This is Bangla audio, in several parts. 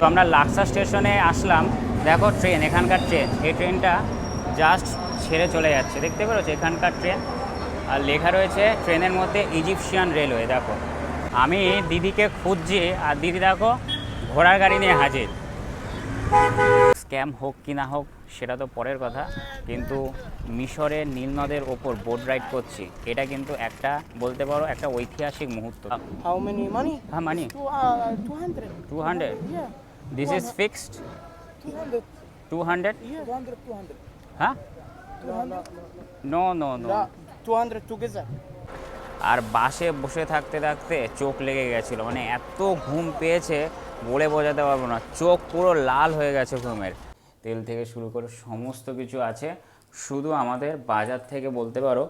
তো আমরা লাক্সা স্টেশনে আসলাম। দেখো ট্রেন এখানকার ট্রেন এই ট্রেনটা জাস্ট ছেড়ে চলে যাচ্ছে। দেখতে পেরেছ? এখানকার ট্রেন আর লেখা রয়েছে ট্রেনের মধ্যে ইজিপশিয়ান রেলওয়ে দেখো। আমি দিদিকে খুঁজছি আর দিদি দেখো ঘোড়ার গাড়ি নিয়ে হাজির। স্ক্যাম হোক কি না হোক সেটা তো পরের কথা। কিন্তু মিশরের নীলনদের ওপর বোট রাইড করছি এটা কিন্তু একটা বলতে পারো একটা ঐতিহাসিক মুহূর্ত। How many money? হ্যাঁ money uh, 200. Two hundred this is fixed 200. Two hundred Yeah. 200, 200. হ্যাঁ 200. No no no لا 200 together. আর বাসে বসে থাকতে থাকতে চোখ লেগে গেছিল মানে এত ঘুম পেয়েছে বলে বোঝাতে পারব না চোখ পুরো লাল হয়ে গেছে ঘুমের তেল থেকে শুরু করে সমস্ত কিছু আছে শুধু আমাদের বাজার থেকে বলতে পারো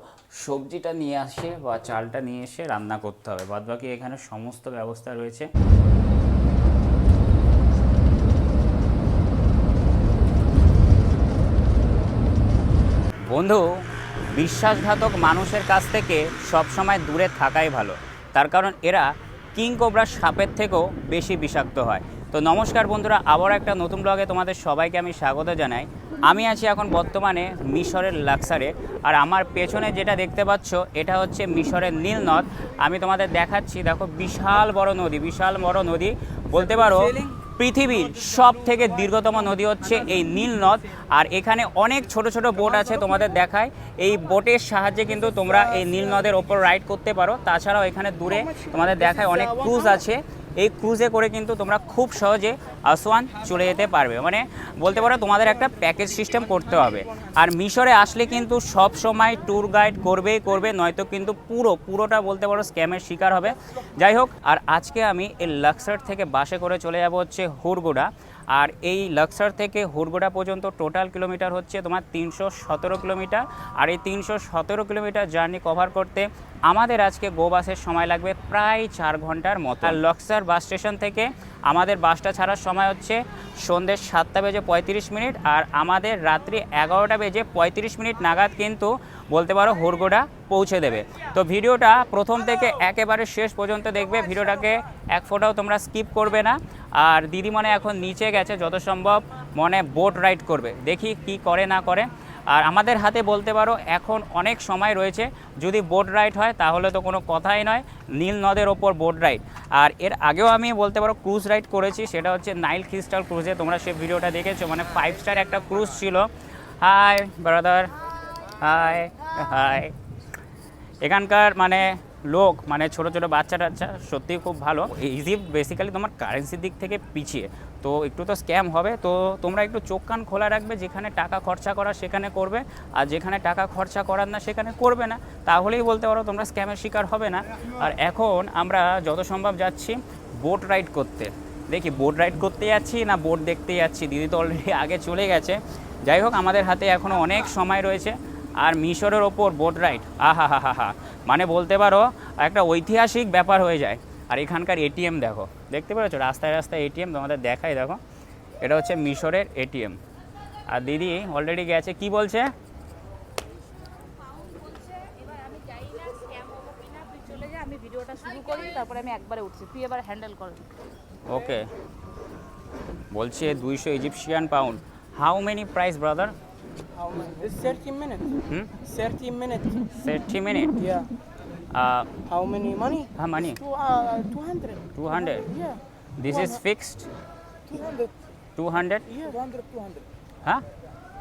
সবজিটা নিয়ে আসে বা চালটা নিয়ে এসে রান্না করতে হবে বাদবাকি এখানে সমস্ত ব্যবস্থা রয়েছে বন্ধু, বিশ্বাসঘাতক মানুষের কাছ থেকে সবসময় দূরে থাকাই ভালো। তার কারণ এরা কিং কোবরার সাপের থেকেও বেশি বিষাক্ত হয়। তো নমস্কার বন্ধুরা, আবার একটা নতুন ব্লগে তোমাদের সবাইকে আমি স্বাগত জানাই। আমি আছি এখন বর্তমানে মিশরের লাক্সারে আর আমার পেছনে যেটা দেখতে পাচ্ছ, এটা হচ্ছে মিশরের নীলনদ। আমি তোমাদের দেখাচ্ছি, দেখো, বিশাল বড় নদী, বিশাল বড় নদী। বলতে পারো পৃথিবীর সব থেকে দীর্ঘতম নদী হচ্ছে এই নীল নদ। আর এখানে অনেক ছোট ছোট বোট আছে তোমাদের দেখায়। এই বোটের সাহায্যে কিন্তু তোমরা এই নীল নদের ওপর রাইড করতে পারো। তাছাড়াও এখানে দূরে তোমাদের দেখায় অনেক ক্রুজ আছে। এই ক্রুজে করে কিন্তু তোমরা খুব সহজে আসওয়ান চলে যেতে পারবে। মানে বলতে পারো তোমাদের একটা প্যাকেজ সিস্টেম করতে হবে। আর মিশরে আসলে কিন্তু সব সময় ট্যুর গাইড করবেই করবে, নয়তো কিন্তু পুরো, পুরোটা বলতে পারো স্ক্যামের শিকার হবে। যাই হোক, আর আজকে আমি এই লাক্সার থেকে বাসে করে চলে যাব হচ্ছে হুরগুড়া। আর এই লাক্সার থেকে হুরগুড়া পর্যন্ত টোটাল কিলোমিটার হচ্ছে তোমার তিনশো সতেরো কিলোমিটার। আর এই তিনশো সতেরো কিলোমিটার জার্নি কভার করতে আমাদের আজকে গো বাসের সময় লাগবে প্রায় চার ঘণ্টার মতো। আর লক্সার বাস স্টেশন থেকে আমাদের বাসটা ছাড়ার সময় হচ্ছে সন্ধ্যে সাতটা বেজে পঁয়ত্রিশ মিনিট আর আমাদের রাত্রি এগারোটা বেজে পঁয়ত্রিশ মিনিট নাগাদ কিন্তু বলতে পারো হুরগোডা পৌঁছে দেবে। তো ভিডিওটা প্রথম থেকে একেবারে শেষ পর্যন্ত দেখবে। ভিডিওটাকে এক ফোটাও তোমরা স্কিপ করবে না। আর দিদি মনে এখন নিচে গেছে, যত সম্ভব মনে বোট রাইড করবে। দেখি কি করে না করে। আর আমাদের হাতে বলতে পারো, এখন অনেক সময় রয়েছে, যদি বোট রাইড হয় তাহলে তো কোনো কথাই নয়, নীল নদের ওপর বোট রাইড আর এর আগেও আমি বলতে পারো ক্রুজ রাইড করেছি, সেটা হচ্ছে নাইল ক্রিস্টাল ক্রুজে তোমরা সে ভিডিওটা দেখেছ মানে ফাইভ স্টার একটা ক্রুজ ছিল। হাই ব্রাদার হাই হাই এখানকার মানে লোক মানে ছোট ছোট বাচ্চা টাচ্চা সত্যিই খুব ভালো। ইজিপ্ট বেসিক্যালি তোমার কারেন্সির দিক থেকে পিছিয়ে। তো একটু তো স্ক্যাম হবে। তো তোমরা একটু চোখ, কান খোলা রাখবে, যেখানে টাকা খরচা করা সেখানে করবে। আর যেখানে টাকা খরচা করার না, সেখানে করবে না। তাহলেই বলতে পারো তোমরা স্ক্যামের শিকার হবে না। আর এখন আমরা যত সম্ভব যাচ্ছি বোট রাইড করতে। দেখি বোট রাইড করতে যাচ্ছি না বোট দেখতে যাচ্ছি? দিদি তো অলরেডি আগে চলে গেছে। যাই হোক, আমাদের হাতে এখনও অনেক সময় রয়েছে। আর মিশরের ওপর বোট রাইড আহা হা হা হা মানে বলতে পারো, একটা ঐতিহাসিক ব্যাপার হয়ে যায়। আর এখানকার এটিএম দেখো। দেখতে পেরেছ? রাস্তায় রাস্তায় এটিএম তোমাদের দেখাই, দেখো। এটা হচ্ছে মিশরের এটিএম। আর দিদি অলরেডি গেছে। কি বলছে? ওকে বলছে দুইশো Egyptian pound how many price brother It's 30 minutes. Hmm? 30 minutes. 30 minutes? Yeah. Uh, How many money? How many? Two, uh, 200. 200? Yeah. This 200. is fixed? 200. 200? Yeah. 200, 200. Huh?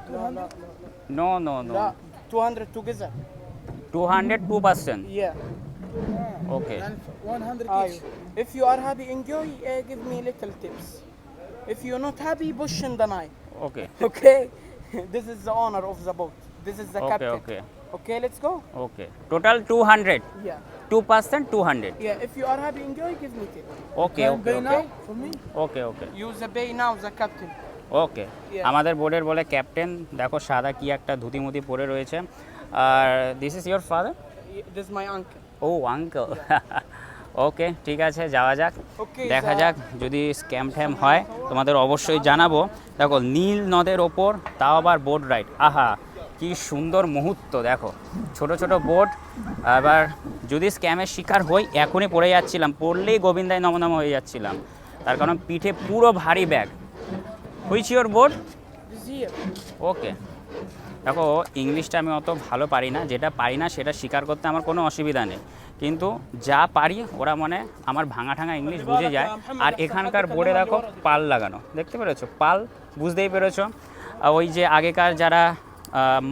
200. No, no, no. 200 together. 200 two person? Yeah. Okay. And 100 each. If you are happy, enjoy, uh, give me little tips. If you're not happy, push in the night. Okay. Okay. This is the owner of the boat. This is the okay captain. Okay Okay, let's go. Total two hundred Yeah. Two percent two hundred Yeah. If you are happy, enjoy. Give me tip. Okay okay okay for me. Okay okay Use the pay now, the captain. Okay. আমাদের বোর্ডের বলে ক্যাপ্টেন দেখো সাদা কি একটা ধুতি মুতি পরে রয়েছে আর this is your father is my uncle. ও আঙ্কেল ওকে ঠিক আছে যাওয়া যাক। দেখা যাক যদি স্ক্যাম ট্যাম হয় তোমাদের অবশ্যই জানাব। দেখো নীল নদের ওপর তাও আবার বোট রাইড আহা কি সুন্দর মুহূর্ত দেখো। ছোট ছোট বোট এবার যদি স্ক্যামের শিকার হই এখনই পড়ে যাচ্ছিলাম। পড়লেই গোবিন্দায় নমনম হয়ে যাচ্ছিলাম। তার কারণ পিঠে পুরো ভারী bag which your boat okay. দেখো ইংলিশটা আমি অত ভালো পারি না। যেটা পারি না সেটা স্বীকার করতে আমার কোনো অসুবিধা নেই। কিন্তু যা পারি ওরা মানে আমার ভাঙা ঠাঙা ইংলিশ বুঝে যায়। আর এখানকার বোর্ডে দেখো পাল লাগানো। দেখতে পেরেছ? পাল বুঝতেই পেরেছ। ওই যে আগেকার যারা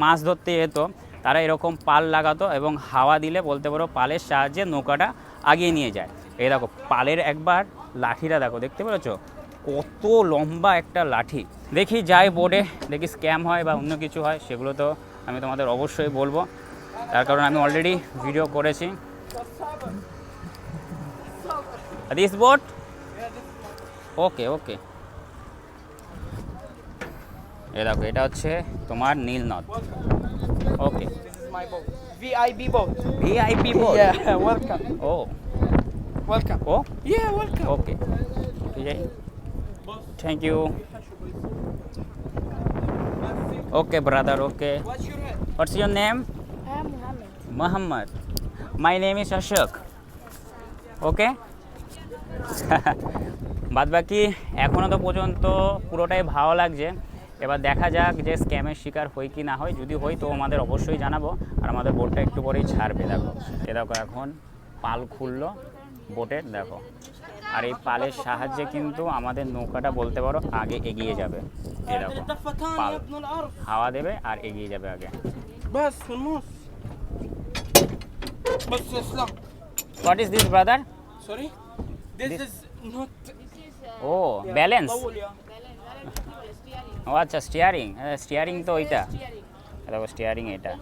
মাছ ধরতে যেত, তারা এরকম পাল লাগাতো এবং হাওয়া দিলে বলতে পারো পালের সাহায্যে নৌকাটা আগিয়ে নিয়ে যায়। এই দেখো, পালের একবার লাঠিটা দেখো, দেখতে পেরেছ? কত লম্বা একটা লাঠি। দেখি যাই বোর্ডে, দেখি স্ক্যাম হয় বা অন্য কিছু হয়, সেগুলো তো আমি তোমাদের অবশ্যই বলব। তার কারণ আমি অলরেডি ভিডিও করেছি। দিস বোট ওকে ওকে এ দেখো এটা হচ্ছে তোমার নীল নদ okay This is my boat. VIB boat. VIP boat Yeah, welcome. ও Welcome. ও Yeah, welcome. ওকে ঠিক আছে thank you okay brother okay What's your head? What's your name হ্যাঁ Mohammad Mohammad my name is Ashok okay বাদ বাকি এখনও তো পর্যন্ত পুরোটাই ভালো লাগছে। এবার দেখা যাক যে স্ক্যামের শিকার হই কি না হয় যদি হই তো আমাদের অবশ্যই জানাব। আর আমাদের বোটটা একটু পরেই ছাড়বে দেখো। এ দেখো এখন পাল খুললো বোটের দেখো। আর এই পালের সাহায্যে কিন্তু আমাদের নৌকাটা বলতে পারো আগে এগিয়ে যাবে। এ দেখো পাল হাওয়া দেবে আর এগিয়ে যাবে আগে। What is this brother sorry This, this is not. Oh, yeah. balance. ও আচ্ছা স্টিয়ারিং হ্যাঁ স্টিয়ারিং তো ওইটা দেখো স্টিয়ারিং এটা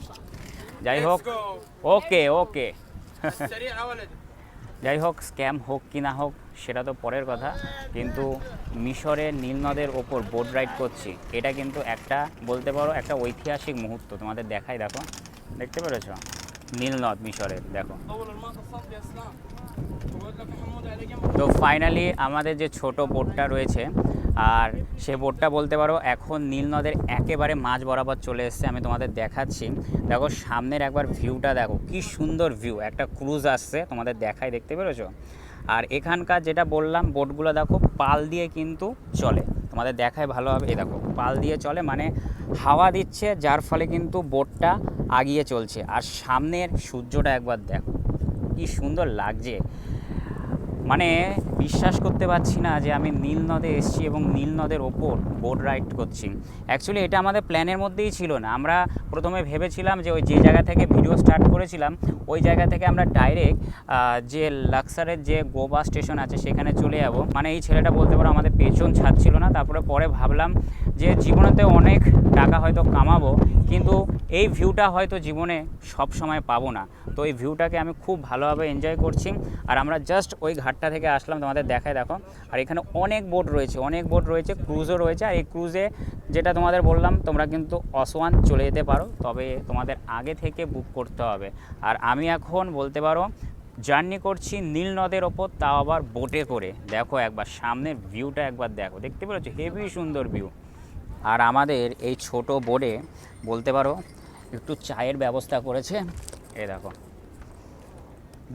যাই হোক ওকে ওকে যাই হোক স্ক্যাম হোক কি না হোক সেটা তো পরের কথা। কিন্তু মিশরে নীলনদের ওপর বোট রাইড করছি। এটা কিন্তু একটা বলতে পারো একটা ঐতিহাসিক মুহূর্ত। তোমাদের দেখাই দেখো। দেখতে পেরেছ? নীল নদ মিশরের দেখো। তো ফাইনালি আমাদের যে ছোট বোটটা রয়েছে আর সে বোটটা বলতে পারো এখন নীল নদের একেবারে মাছ বরাবর চলে এসছে আমি তোমাদের দেখাচ্ছি। দেখো সামনের একবার ভিউটা দেখো কি সুন্দর ভিউ একটা ক্রুজ আসছে তোমাদের দেখাই দেখতে পেরেছ? আর এখানকার যেটা বললাম বোটগুলো দেখো পাল দিয়ে কিন্তু চলে তোমাদের দেখায় ভালো হবে এই দেখো পাল দিয়ে চলে মানে হাওয়া দিচ্ছে, যার ফলে কিন্তু বোটটা আগিয়ে চলছে। আর সামনের সূর্যটা একবার দেখো, কি সুন্দর লাগছে। মানে বিশ্বাস করতে পারছি না যে আমি নীল নদে এসেছি এবং নীল নদের ওপর বোট রাইড করছি। অ্যাকচুয়ালি এটা আমাদের প্ল্যানের মধ্যেই ছিল না। আমরা প্রথমে ভেবেছিলাম যে ওই যে জায়গা থেকে ভিডিও স্টার্ট করেছিলাম, ওই জায়গা থেকে আমরা ডাইরেক্ট যে লাক্সারের যে গোবা স্টেশন আছে, সেখানে চলে যাব। মানে এই ছেলেটা বলতে পারো আমাদের পেছন ছাড়ছিল না, তারপরে পরে ভাবলাম যে জীবনেতে অনেক টাকা হয়তো কামাবো, কিন্তু এই ভিউটা হয়তো জীবনে সব সময় পাবো না। তো এই ভিউটাকে আমি খুব ভালোভাবে এনজয় করছি। আর আমরা জাস্ট ওই ঘাটটা থেকে আসলাম তোমাদের দেখায়, দেখো। আর এখানে অনেক বোট রয়েছে, অনেক বোট রয়েছে ক্রুজও রয়েছে। আর এই ক্রুজে যেটা তোমাদের বললাম, তোমরা কিন্তু অসওয়ান চলে যেতে পারো, তবে তোমাদের আগে থেকে বুক করতে হবে। আর আমি এখন বলতে পারো জার্নি করছি নীল নদের ওপর, তাও আবার বোটে করে। দেখো একবার, সামনের ভিউটা একবার দেখো। দেখতে পেরেছ? হেভি সুন্দর ভিউ আর আমাদের এই ছোট বোর্ডে বলতে পারো একটু চায়ের ব্যবস্থা করেছে। এ দেখো।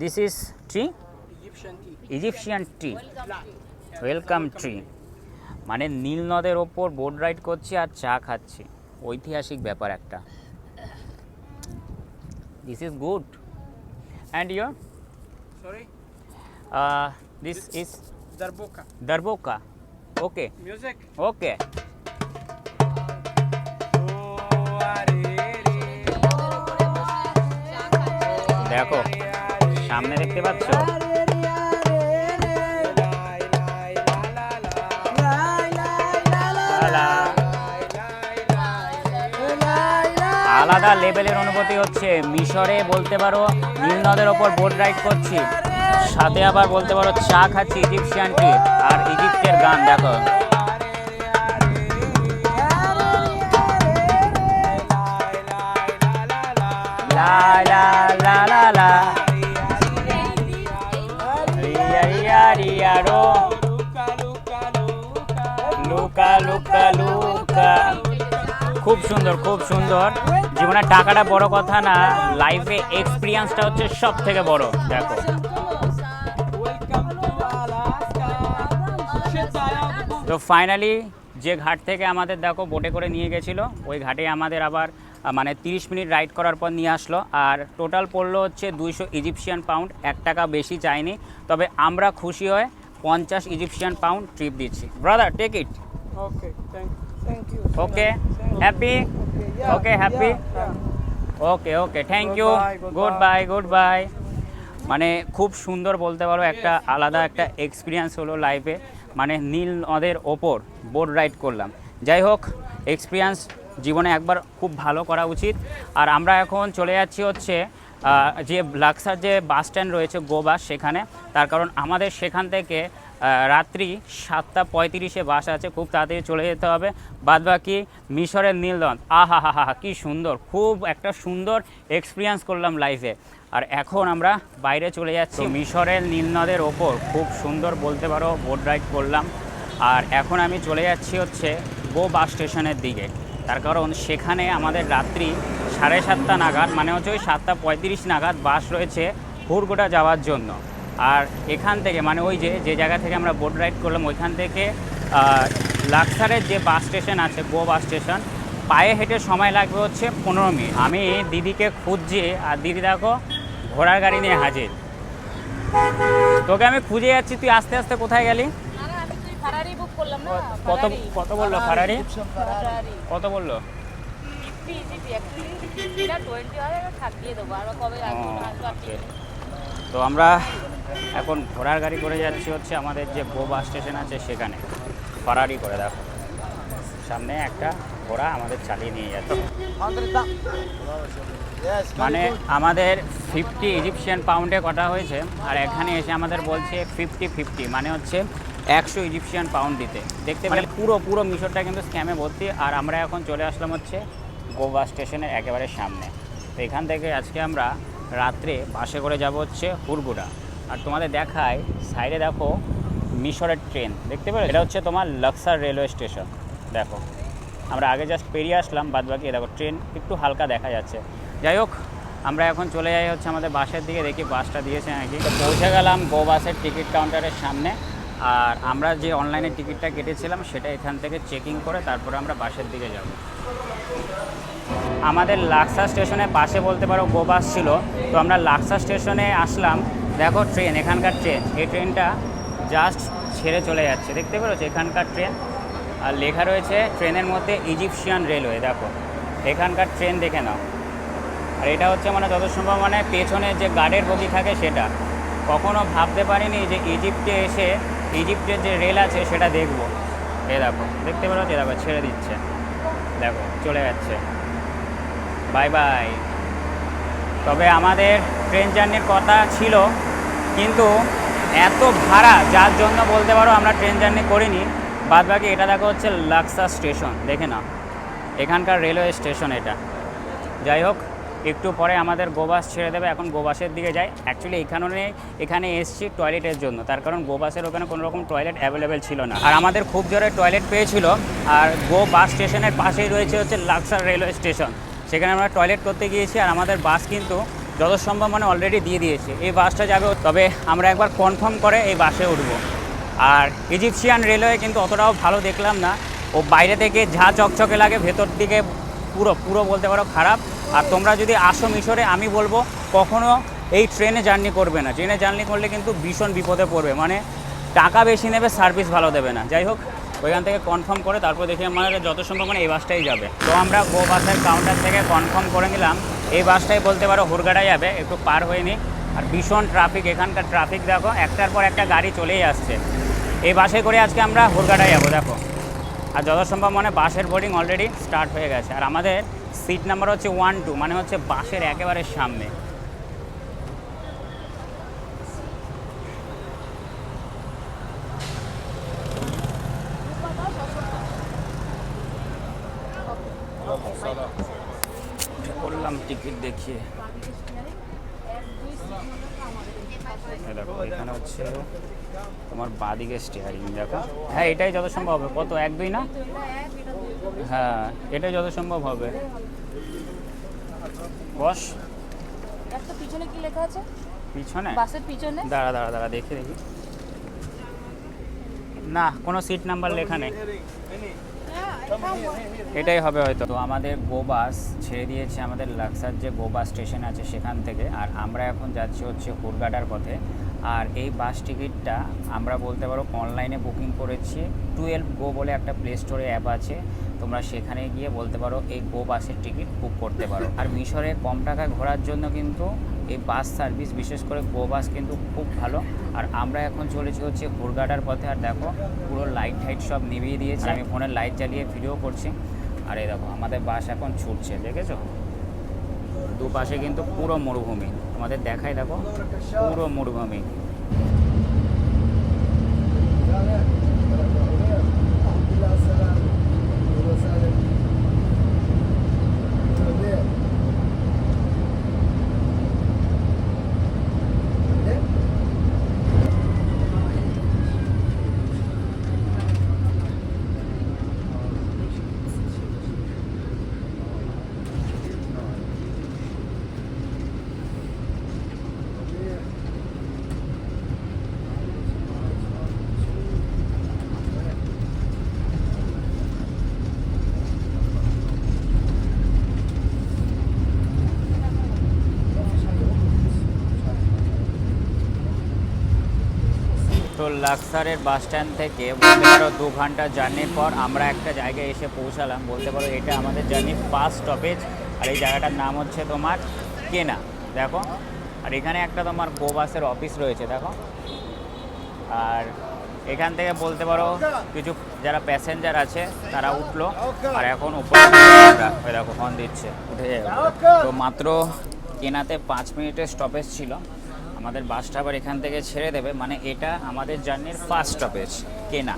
This is tree Egyptian tree welcome tree মানে নীল নদের ওপর বোট রাইড করছি আর চা খাচ্ছি। ঐতিহাসিক ব্যাপার একটা। This is good and your sorry this is darbuka darbuka okay music okay দেখো, সামনে দেখতে পাচ্ছ? আলাদা লেভেলের অনুভূতি হচ্ছে। মিশরে বলতে পারো, নীল নদের ওপর বোট রাইড করছি। সাথে আবার বলতে পারো, চা খাচ্ছি ইজিপশিয়ান টি আর ইজিপ্টের গান, দেখো। লা লা লুকা লুকা। খুব সুন্দর খুব সুন্দর। জীবনে টাকাটা বড় কথা না লাইফে এক্সপিরিয়েন্সটা হচ্ছে সব থেকে বড়, দেখো। তো ফাইনালি যে ঘাট থেকে আমাদের, দেখো বোটে করে নিয়ে গেছিল, ওই ঘাটে আমাদের আবার মানে 30 মিনিট রাইড করার পর নিয়ে আসলো। আর টোটাল পড়ল হচ্ছে দুইশো ইজিপশিয়ান পাউন্ড এক টাকা বেশি চাইনি। তবে আমরা খুশি হয়ে পঞ্চাশ ইজিপশিয়ান পাউন্ড ট্রিপ দিচ্ছি। Brother take it Okay, thank, thank you. so okay much. Thank you. Happy Okay, yeah, Okay, happy? yeah, yeah. Okay okay thank you Goodbye, good goodbye. Bye good bye মানে খুব সুন্দর বলতে পারো একটা আলাদা একটা এক্সপিরিয়েন্স হলো লাইফে মানে নীল নদের ওপর বোট রাইড করলাম যাই হোক এক্সপিরিয়েন্স জীবনে একবার খুব ভালো করা উচিত আর আমরা এখন চলে যাচ্ছি হচ্ছে যে লাক্সার যে বাস স্ট্যান্ড রয়েছে গো বাস সেখানে তার কারণ আমাদের সেখান থেকে রাত্রি সাতটা পঁয়ত্রিশে বাস আছে খুব তাড়াতাড়ি চলে যেতে হবে। বাদ বাকি মিশরের নীলদন্ত আহা হা হা হা কী সুন্দর খুব একটা সুন্দর এক্সপিরিয়েন্স করলাম লাইফে আর এখন আমরা বাইরে চলে যাচ্ছি মিশরের নীলনদের ওপর। খুব সুন্দর বলতে পারো বোট রাইড করলাম। আর এখন আমি চলে যাচ্ছি হচ্ছে গো বাস স্টেশনের দিকে। তার কারণ সেখানে আমাদের রাত্রি সাড়ে সাতটা নাগাদ মানে হচ্ছে ওই সাতটা পঁয়ত্রিশ নাগাদ বাস রয়েছে হুড়গোটা যাওয়ার জন্য। আর এখান থেকে মানে ওই যে যে জায়গা থেকে আমরা বোট রাইড করলাম, ওইখান থেকে লাক্সারের যে বাস স্টেশন আছে, গো বাস স্টেশন, পায়ে হেঁটে সময় লাগবে হচ্ছে পনেরো মিনিট। আমি দিদিকে খুঁজছি, আর দিদি দেখো, ঘোড়ার গাড়ি নিয়ে হাজির। তোকে আমি খুঁজে যাচ্ছি, তুই আস্তে আস্তে কোথায় গেলি? ফারারি বুক করলাম না? কত কত বলল ফারারি কত বলল? নেই। তো আমরা এখন ঘোড়ার গাড়ি করে যাচ্ছি হচ্ছে আমাদের যে গো বাস স্টেশন আছে সেখানে। ফারারি করে দেখো। সামনে একটা ঘোড়া আমাদের চালিয়ে নিয়ে যাচ্ছে। মানে আমাদের ফিফটি ইজিপশিয়ান পাউন্ডে কটা হয়েছে? আর এখানে এসে আমাদের বলছে ফিফটি ফিফটি মানে হচ্ছে একশো ইজিপশিয়ান পাউন্ড দিতে। দেখতে পেলে পুরো পুরো মিশরটা কিন্তু স্ক্যামে ভর্তি। আর আমরা এখন চলে আসলাম হচ্ছে গোবা স্টেশনের একেবারে সামনে। তো এখান থেকে আজকে আমরা রাত্রে বাসে করে যাব হচ্ছে হুরগুড়া। আর তোমাদের দেখায় সাইডে দেখো মিশরের ট্রেন দেখতে পেলে? এটা হচ্ছে তোমার লাক্সার রেলওয়ে স্টেশন দেখো আমরা আগে জাস্ট পেরিয়ে আসলাম বাদ বাকি দেখো ট্রেন একটু হালকা দেখা যাচ্ছে। যাই হোক আমরা এখন চলে যাই হচ্ছে আমাদের বাসের দিকে। দেখি বাসটা দিয়েছে নাকি। পৌঁছে গেলাম গো বাসের টিকিট কাউন্টারের সামনে। আর আমরা যে অনলাইনে টিকিটটা কেটেছিলাম, সেটা এখান থেকে চেকিং করে তারপরে আমরা বাসের দিকে যাব। আমাদের লাক্সা স্টেশনের পাশে বলতে পারো গো বাস ছিল। তো আমরা লাক্সা স্টেশনে আসলাম। দেখো ট্রেন এখানকার ট্রেন এই ট্রেনটা জাস্ট ছেড়ে চলে যাচ্ছে। দেখতে পেরেছ? এখানকার ট্রেন আর লেখা রয়েছে ট্রেনের মধ্যে ইজিপশিয়ান রেলওয়ে দেখো। এখানকার ট্রেন দেখে নাও। আর এটা হচ্ছে মানে যত সম্ভব মানে পেছনে যে গার্ডের বগি থাকে সেটা। কখনো ভাবতে পারিনি যে ইজিপ্টে এসে ইজিপ্টের যে রেল আছে, সেটা দেখব। এ দেখো, দেখতে পেল যে দেখো, ছেড়ে দিচ্ছে। দেখো, চলে যাচ্ছে। বাই বাই তবে আমাদের ট্রেন জার্নির কথা ছিল, কিন্তু এত ভাড়া, যার জন্য বলতে পারো আমরা ট্রেন জার্নি করিনি। বাদ বাকি এটা দেখো হচ্ছে লাক্সা স্টেশন দেখে না এখানকার রেলওয়ে স্টেশন এটা। যাই হোক একটু পরে আমাদের গোবাস ছেড়ে দেবে, এখন গোবাসের দিকে যাই অ্যাকচুয়ালি এখানে এখানে এসছি টয়লেটের জন্য। তার কারণ গোবাসের ওখানে কোনো রকম টয়লেট অ্যাভেলেবেল ছিল না। আর আমাদের খুব জোরে টয়লেট পেয়েছিল, আর গো বাস স্টেশনের পাশেই রয়েছে হচ্ছে লাক্সার রেলওয়ে স্টেশন। সেখানে আমরা টয়লেট করতে গিয়েছি, আর আমাদের বাস কিন্তু যত সম্ভব মানে অলরেডি দিয়ে দিয়েছে। এই বাসটা যাবে, তবে আমরা একবার কনফার্ম করে এই বাসে উঠবো। আর ইজিপশিয়ান রেলওয়ে কিন্তু অতটাও ভালো দেখলাম না। ও বাইরে থেকে ঝা চকচকে লাগে, ভেতর দিকে পুরো পুরো বলতে পারো খারাপ। আর তোমরা যদি আসো মিশরে, আমি বলব কখনো এই ট্রেনে জার্নি করবে না। ট্রেনে জার্নি করলে কিন্তু ভীষণ বিপদে পড়বে। মানে টাকা বেশি নেবে সার্ভিস ভালো দেবে না। যাই হোক, ওইখান থেকে কনফার্ম করে তারপর দেখি আমাদের যত সম্ভব মানে এই বাসটাই যাবে। তো আমরা গো বাসের কাউন্টার থেকে কনফার্ম করে নিলাম, এই বাসটাই বলতে পারো হুরগাড়া যাবে, একটু পার হয়ে নি। আর ভীষণ ট্রাফিক এখানকার ট্রাফিক দেখো, একটার পর একটা গাড়ি চলেই আসছে। এই বাসে করে আজকে আমরা হুরগাড়ায় যাব, দেখো। আর যত সম্ভব মানে বাসের বোর্ডিং অলরেডি স্টার্ট হয়ে গেছে। আর আমাদের সিট নাম্বার হচ্ছে ওয়ান টু মানে হচ্ছে বাসের একেবারে সামনে। করলাম টিকিট দেখিয়ে। দেখো, এখানে হচ্ছে তোমার বাদিকে স্টিয়ারিং দেখো। হ্যাঁ এটাই যত সম্ভব হবে। কত? এক দুই না? হ্যাঁ এটাই যত সম্ভব হবে। বস। পিছনে কি লেখা আছে? পিছনে? বাসের পিছনে? দাঁড়া দাঁড়া দাঁড়া দেখে দেখি। না কোনো সিট নাম্বার লেখা নেই। এটাই হবে হয়তো। তো আমাদের গো বাস ছেড়ে দিয়েছে আমাদের লাক্সার যে গো বাস স্টেশন আছে সেখান থেকে। আর আমরা এখন যাচ্ছি হচ্ছে হুরগাডার পথে। আর এই বাস টিকিটটা আমরা বলতে পারো অনলাইনে বুকিং করেছি। টুয়েলভ গো বলে একটা প্লে স্টোরে অ্যাপ আছে। তোমরা সেখানে গিয়ে বলতে পারো এই গো বাসের টিকিট বুক করতে পারো। আর মিশরে কম টাকায় ঘোরার জন্য কিন্তু এই বাস সার্ভিস, বিশেষ করে গো বাস কিন্তু খুব ভালো। আর আমরা এখন চলেছি হচ্ছে হুরগাডার পথে। আর দেখো, পুরো লাইট টাইট সব নিভিয়ে দিয়েছে। আমি ফোনের লাইট জ্বালিয়ে ভিডিও করছি। আর এই দেখো, আমাদের বাস এখন ছুটছে, দেখেছ? দুপাশে কিন্তু পুরো মরুভূমি। আমাদের দেখাই দেখো পুরো মরুভূমি। লাক্সারের বাস স্ট্যান্ড থেকে বলতে পারো দু ঘণ্টা জার্নির পর আমরা একটা জায়গায় এসে পৌঁছালাম। বলতে পারো এটা আমাদের জার্নি ফার্স্ট স্টপেজ। আর এই জায়গাটার নাম হচ্ছে তোমার কেনা, দেখো। আর এখানে একটা তোমার গো বাসের অফিস রয়েছে, দেখো। আর এখান থেকে বলতে পারো কিছু, যারা প্যাসেঞ্জার আছে, তারা উঠল। আর এখন উপরে দেখো ফোন দিচ্ছে, উঠে যাবে। তো মাত্র কেনাতে পাঁচ মিনিটের স্টপেজ ছিল। আমাদের বাসটা আবার এখান থেকে ছেড়ে দেবে মানে এটা আমাদের জার্নির ফার্স্ট স্টপেজ কেনা।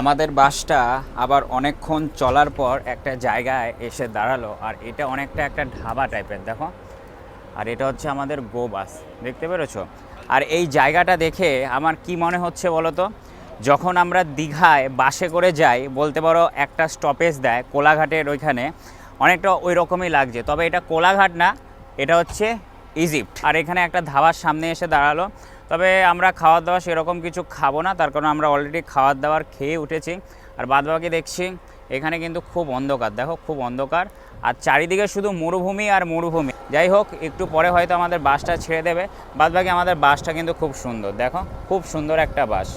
আমাদের বাসটা আবার অনেকক্ষণ চলার পর একটা জায়গায় এসে দাঁড়াল, আর এটা অনেকটা একটা ঢাবা টাইপের দেখো। আর এটা হচ্ছে আমাদের গো বাস, দেখতে পেরেছ? আর এই জায়গাটা দেখে আমার কি মনে হচ্ছে বলো তো? যখন আমরা দীঘায় বাসে করে যাই, বলতে পারো একটা স্টপেজ দেয় কোলাঘাটের ওইখানে, অনেকটা ওই রকমই লাগছে। তবে এটা কোলাঘাট না, এটা হচ্ছে ইজিপ্ট আর এখানে একটা ধাবার সামনে এসে দাঁড়াল। তবে আমরা খাওয়া দাওয়া সেরকম কিছু খাব না, তার কারণ আমরা অলরেডি খাওয়ার দাওয়ার খেয়ে উঠেছি। আর বাদবাকি দেখছি, এখানে কিন্তু খুব অন্ধকার, দেখো খুব অন্ধকার। আর চারিদিকে শুধু মরুভূমি আর মরুভূমি। যাই হোক, একটু পরে হয়তো আমাদের বাসটা ছেড়ে দেবে, বাদবাকি আমাদের বাসটা কিন্তু খুব সুন্দর, দেখো, খুব সুন্দর একটা বাস।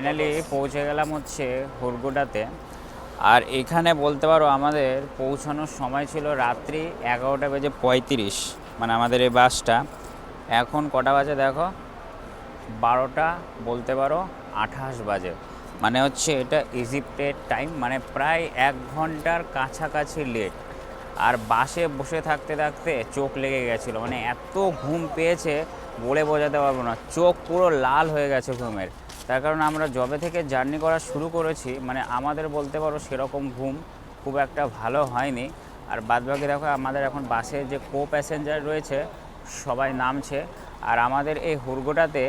ফাইনালি পৌঁছে গেলাম হচ্ছে হুরগুডাতে। আর এখানে বলতে পারো আমাদের পৌঁছানোর সময় ছিল রাত্রি এগারোটা বেজে পঁয়ত্রিশ মানে আমাদের এই বাসটা। এখন কটা বাজে দেখো? বারোটা বলতে পারো আঠাশ বাজে। মানে হচ্ছে এটা ইজিপ্টের টাইম মানে প্রায় এক ঘণ্টার কাছাকাছি লেট আর বাসে বসে থাকতে থাকতে চোখ লেগে গেছিল। মানে এত ঘুম পেয়েছে বলে বোঝাতে পারব না। চোখ পুরো লাল হয়ে গেছে ঘুমের। তার কারণ আমরা জবে থেকে জার্নি করা শুরু করেছি। মানে আমাদের বলতে পারো সেরকম ঘুম খুব একটা ভালো হয়নি। আর বাদবাকি দেখো, আমাদের এখন বাসে যে কো প্যাসেঞ্জার রয়েছে, সবাই নামছে। আর আমাদের এই হুরগোটাতে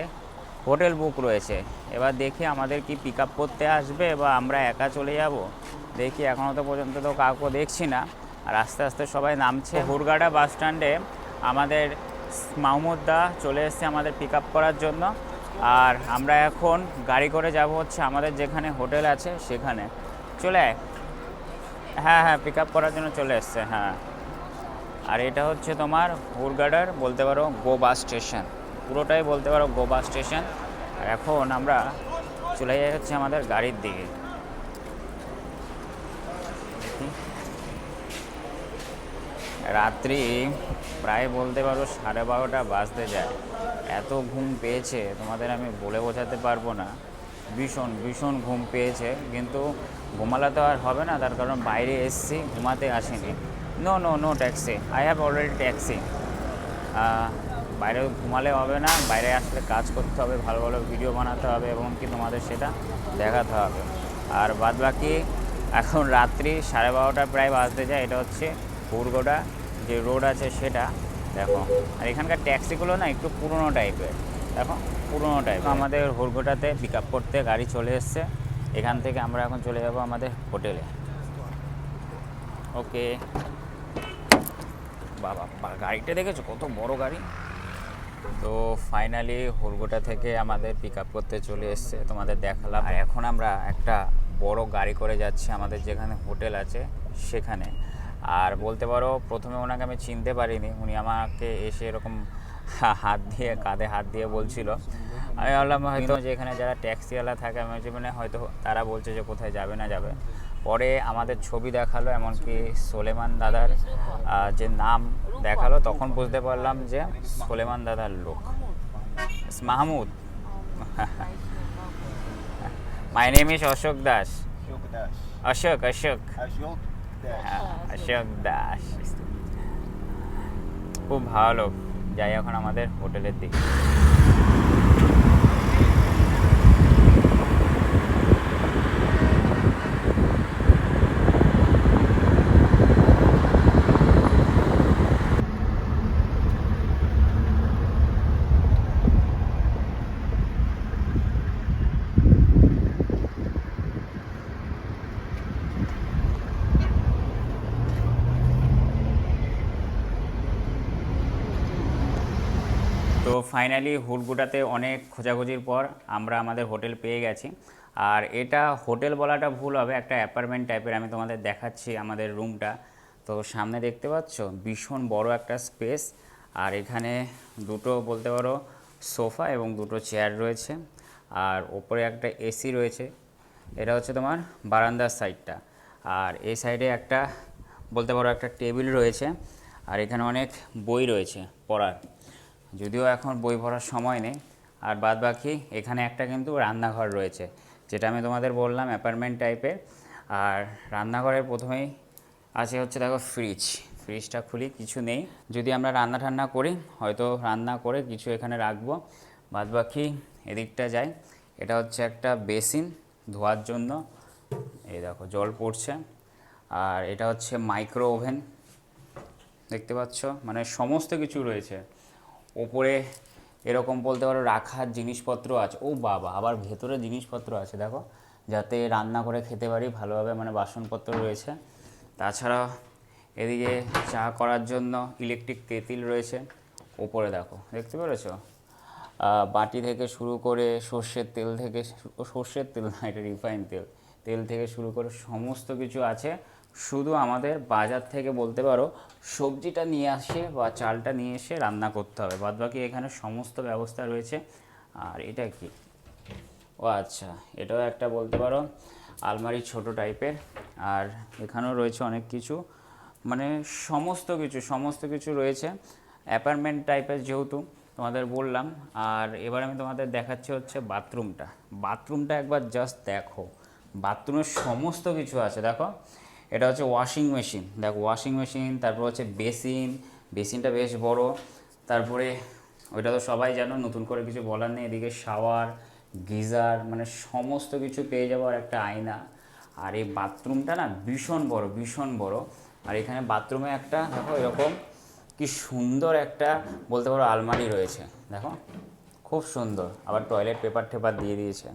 হোটেল বুক রয়েছে। এবার দেখি আমাদের কি পিক আপ করতে আসবে বা আমরা একা চলে যাব। দেখি এখনও তো পর্যন্ত তো কাউকে দেখছি না। আর আস্তে আস্তে সবাই নামছে। হুরগাডা বাস স্ট্যান্ডে আমাদের মাহমুদদা চলে এসেছে আমাদের পিক আপ করার জন্য। আর আমরা এখন গাড়ি করে যাব হচ্ছে আমাদের যেখানে হোটেল আছে সেখানে। চলে হ্যাঁ হ্যাঁ পিক আপ করার জন্য চলে এসছে হ্যাঁ। আর এটা হচ্ছে তোমার হুরগাডার, বলতে পারো গো বাস স্টেশন। পুরোটাই বলতে পারো গো বাস স্টেশন। আর এখন আমরা চলে যাই হচ্ছে আমাদের গাড়ির দিকে। রাত্রি প্রায় বলতে পারো সাড়ে বারোটা বাজতে যায়। এত ঘুম পেয়েছে, তোমাদের আমি বলে বোঝাতে পারব না। ভীষণ ভীষণ ঘুম পেয়েছে, কিন্তু ঘুমালে তো আর হবে না, তার কারণ বাইরে এসছি, ঘুমাতে আসিনি। No no no taxi I have already taxi বাইরে ঘুমালে হবে না, বাইরে আসলে কাজ করতে হবে, ভালো ভালো ভিডিও বানাতে হবে, এবং কি তোমাদের সেটা দেখাতে হবে। আর বাদ বাকি এখন রাত্রি সাড়ে বারোটা প্রায় বাজতে যায়, এটা হচ্ছে পুরগোডা যে রোড আছে সেটা, দেখো। আর এখানকার ট্যাক্সিগুলো না একটু পুরনো টাইপের। দেখো, পুরনো টাইপ আমাদের হুরগোটাতে পিক আপ করতে গাড়ি চলে এসছে। এখান থেকে আমরা এখন চলে যাব আমাদের হোটেলে। ওকে। বাবা গাড়িটা দেখেছ? কত বড় গাড়ি। তো ফাইনালি হুরগোটা থেকে আমাদের পিক আপ করতে চলে এসছে। তোমাদের দেখালাম। আর এখন আমরা একটা বড় গাড়ি করে যাচ্ছি আমাদের যেখানে হোটেল আছে, সেখানে। আর বলতে পারো প্রথমে ওনাকে আমি চিনতে পারিনি। উনি আমাকে এসে এরকম হাত দিয়ে কাঁধে হাত দিয়ে বলছিল। আমি ভাবলাম হয়তো যে এখানে যারা ট্যাক্সিওয়ালা থাকে আমি ভাবছি মানে হয়তো তারা বলছে যে কোথায় যাবে না যাবে। পরে আমাদের ছবি দেখাল এমনকি সোলেমান দাদার যে নাম দেখাল তখন বুঝতে পারলাম যে সোলেমান দাদার লোক। Mahmoud. My name is Ashok Das. Ashok Ashok. হ্যাঁ, অশোক দাস খুব ভালো। যাই এখন আমাদের হোটেলের দিকে। ফাইনালি হুড়গুটাতে অনেক খোঁজাখুঁজির পর আমরা আমাদের হোটেল পেয়ে গেছি। আর এটা হোটেল বলাটা ভুল হবে, একটা অ্যাপার্টমেন্ট টাইপের আমি তোমাদের দেখাচ্ছি আমাদের রুমটা। তো সামনে দেখতে পাচ্ছ, ভীষণ বড় একটা স্পেস। আর এখানে দুটো বলতে পারো সোফা এবং দুটো চেয়ার রয়েছে। আর ওপরে একটা এসি রয়েছে। এটা হচ্ছে তোমার বারান্দার সাইডটা। আর এই সাইডে একটা বলতে পারো একটা টেবিল রয়েছে। আর এখানে অনেক বই রয়েছে পড়ার। যদিও এখন বই পড়ার সময় নেই। আর বাদ বাকি এখানে একটা কিন্তু রান্নাঘর রয়েছে, যেটা আমি তোমাদের বললাম অ্যাপার্টমেন্ট টাইপের আর রান্নাঘরের প্রথমেই আছে হচ্ছে দেখো ফ্রিজ ফ্রিজটা খুলি, কিছু নেই। যদি আমরা রান্না টান্না করি, হয়তো রান্না করে কিছু এখানে রাখব। বাদ বাকি এদিকটা যাই, এটা হচ্ছে একটা বেসিন ধোয়ার জন্য। এই দেখো, জল পড়ছে। আর এটা হচ্ছে মাইক্রো ওভেন দেখতে পাচ্ছ? মানে সমস্ত কিছু রয়েছে। ওপরে এরকম বলতে পারো রাখার জিনিসপত্র আছে। ও বাবা, আবার ভেতরে জিনিসপত্র আছে, দেখো। যাতে রান্না করে খেতে পারি, ভালোভাবে মানে বাসনপত্র রয়েছে। তাছাড়া এদিকে চা করার জন্য ইলেকট্রিক কেতিল রয়েছে। ওপরে দেখো, দেখতে পেরেছ? বাটি থেকে শুরু করে সর্ষের তেল থেকে সর্ষের তেল না, এটা রিফাইন তেল। তেল থেকে শুরু করে সমস্ত কিছু আছে। শুধু আমাদের বাজার থেকে বলতে পারো, সবজিটা নিয়ে আসে বা চালটা নিয়ে এসে রান্না করতে হবে। বাদ বাকি এখানে সমস্ত ব্যবস্থা রয়েছে। আর এটা কি? ও আচ্ছা এটাও একটা বলতে পারো, আলমারি ছোট টাইপের। আর এখানেও রয়েছে অনেক কিছু। মানে সমস্ত কিছু সমস্ত কিছু রয়েছে। অ্যাপার্টমেন্ট টাইপের যেহেতু তোমাদের বললাম। আর এবার আমি তোমাদের দেখাচ্ছি হচ্ছে বাথরুমটা। বাথরুমটা একবার জাস্ট দেখো। বাথরুমের সমস্ত কিছু আছে, দেখো। এটা হচ্ছে ওয়াশিং মেশিন দেখো ওয়াশিং মেশিন তারপর হচ্ছে বেসিন বেসিনটা বেশ বড়। তারপরে ওইটা তো সবাই জানো, নতুন করে কিছু বলার নেই। এদিকে শাওয়ার গিজার মানে সমস্ত কিছু পেয়ে যাব আর একটা আয়না। আর এই বাথরুমটা না ভীষণ বড় ভীষণ বড়। আর এখানে বাথরুমে একটা, দেখো এরকম কি সুন্দর একটা বলতে পারো আলমারি রয়েছে। দেখো, খুব সুন্দর। আবার টয়লেট পেপার টেপার দিয়ে দিয়েছে।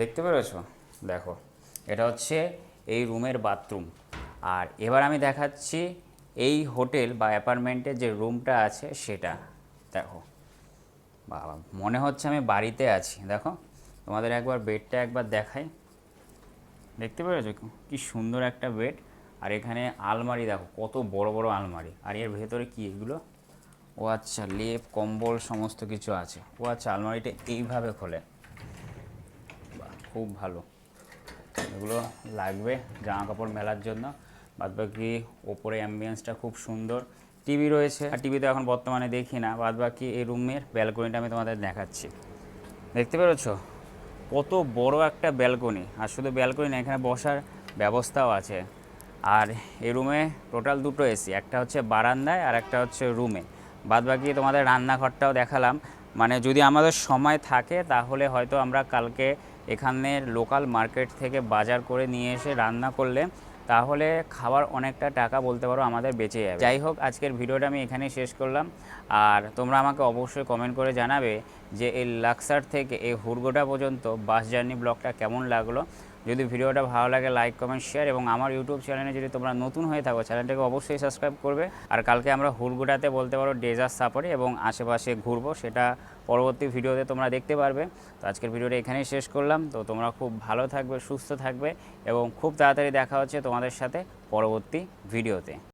দেখতে পেরেছ? দেখো, এটা হচ্ছে এই রুমের বাথরুম। আর এবার আমি দেখাচ্ছি এই হোটেল বা অ্যাপার্টমেন্টের যে রুমটা আছে সেটা। দেখো। বাবা, মনে হচ্ছে আমি বাড়িতে আছি। দেখো, তোমাদের একবার বেডটা একবার দেখাই। দেখতে পেরেছ? কি সুন্দর একটা বেড। আর এখানে আলমারি, দেখো, কত বড় বড় আলমারি। আর এর ভেতরে কি এগুলো? ও আচ্ছা লেপ, কম্বল, সমস্ত কিছু আছে। ও আচ্ছা আলমারিটা এইভাবে খোলে। খুব ভালো। এগুলো লাগবে জামা কাপড় মেলার জন্য। বাদবাকি ওপরে অ্যাম্বিয়েন্সটা খুব সুন্দর। টিভি রয়েছে। আর টিভিতে এখন বর্তমানে দেখি না। বাদবাকি এই রুমের ব্যালকনিটা আমি তোমাদের দেখাচ্ছি। দেখতে পেরেছ? কত বড় একটা ব্যালকনি আর শুধু ব্যালকনি না, এখানে বসার ব্যবস্থাও আছে। আর এই রুমে টোটাল দুটো এসি একটা হচ্ছে বারান্দায় আর একটা হচ্ছে রুমে বাদবাকি তোমাদের রান্নাঘরটাও দেখালাম। মানে যদি আমাদের সময় থাকে, তাহলে হয়তো আমরা কালকে এখানের লোকাল মার্কেট থেকে বাজার করে নিয়ে এসে রান্না করলে তাহলে খাবার অনেকটা টাকা বলতে পারো আমাদের বেঁচে যাবে। যাই হোক, আজকের ভিডিওটা আমি এখানেই শেষ করলাম। আর তোমরা আমাকে অবশ্যই কমেন্ট করে জানাবে যে এই লাক্সার থেকে এই হুরগোটা পর্যন্ত বাস জার্নি ব্লগটা কেমন লাগল। যদি ভিডিওটা ভালো লাগে লাইক কমেন্ট শেয়ার এবং আমার ইউটিউব চ্যানেলে যদি তোমরা নতুন হয়ে থাকো চ্যানেলটাকে অবশ্যই সাবস্ক্রাইব করবে। আর কালকে আমরা হুলগুটাতে বলতে পারো ডেজার সাফারি এবং আশেপাশে ঘুরবো, সেটা পরবর্তী ভিডিওতে তোমরা দেখতে পারবে। তো আজকের ভিডিওটা এখানেই শেষ করলাম। তো তোমরা খুব ভালো থাকবে, সুস্থ থাকবে এবং খুব তাড়াতাড়ি দেখা হচ্ছে তোমাদের সাথে পরবর্তী ভিডিওতে।